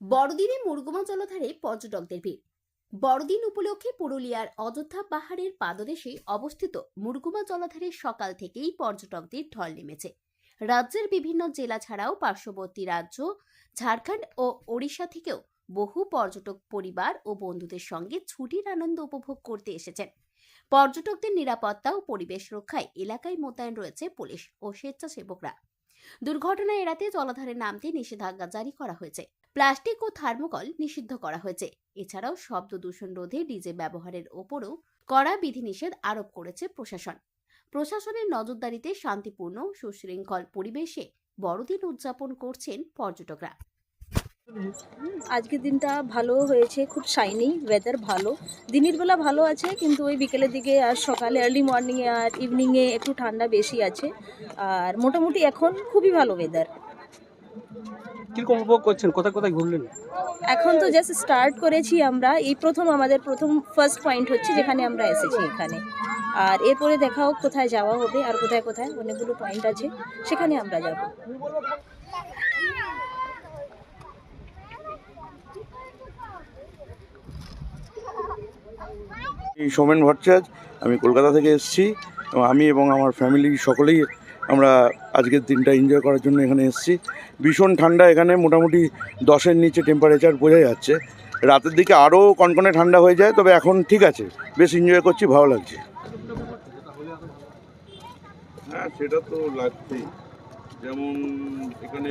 বড়দিনে মুরগুমা জলধারে পর্যটকদের ভিড়। বড়দিন উপলক্ষে পুরুলিয়ার অযোধ্যা পাহাড়ের পাদদেশে অবস্থিত মুরগুমা জলাধারে সকাল থেকেই পর্যটকদের ঢল নেমেছে। রাজ্যের বিভিন্ন জেলা ছাড়াও পার্শ্ববর্তী রাজ্য, ঝাড়খণ্ড ও ওড়িশা থেকেও বহু পর্যটক পরিবার ও বন্ধুদের সঙ্গে ছুটির আনন্দ উপভোগ করতে এসেছেন। পর্যটকদের নিরাপত্তা ও পরিবেশ রক্ষায় এলাকায় মোতায়েন রয়েছে পুলিশ ও স্বেচ্ছাসেবকরা। দুর্ঘটনা এড়াতে জলাধারে নামতে নিষেধাজ্ঞা জারি করা হয়েছে। প্লাস্টিক ও থার্মোকল নিষিদ্ধ করা হয়েছে। এছাড়াও শব্দ দূষণ রোধে ডিজে ব্যবহারের ওপরও কড়া বিধিনিষেধ আরোপ করেছে প্রশাসন। প্রশাসনের নজরদারিতে শান্তিপূর্ণ, সুশৃঙ্খল পরিবেশে বড়দিন উদযাপন করছেন পর্যটকরা। আজকের দিনটা ভালো হয়েছে, খুব শাইনি ওয়েদার ভালো। দিনের বেলা ভালো আছে, কিন্তু ওই বিকেলের দিকে আর সকালে আর্লি মর্নিংয়ে আর ইভিনিংয়ে একটু ঠান্ডা বেশি আছে। আর মোটামুটি এখন খুবই ভালো ওয়েদার কীরকম উপভোগ করছেন? কোথায় কোথায় ঘুরলেন? এখন তো জাস্ট স্টার্ট করেছি আমরা। এই প্রথম আমাদের প্রথম ফার্স্ট পয়েন্ট হচ্ছে যেখানে আমরা এসেছি এখানে। আর এরপরে দেখা হোক কোথায় যাওয়া হবে আর কোথায় কোথায় অনেকগুলো পয়েন্ট আছে সেখানে আমরা যাব। এই সোমেন ভট্টাচার্য আমি কলকাতা থেকে এসেছি। এবং আমি এবং আমার ফ্যামিলি সকলেই আমরা আজকের দিনটা এনজয় করার জন্য এখানে এসেছি। ভীষণ ঠান্ডা এখানে, মোটামুটি দশের নিচে টেম্পারেচার বোঝা যাচ্ছে। রাতের দিকে আরও কনকনে ঠান্ডা হয়ে যায়, তবে এখন ঠিক আছে, বেশ এনজয় করছি, ভালো লাগছে। হ্যাঁ যেমন এখানে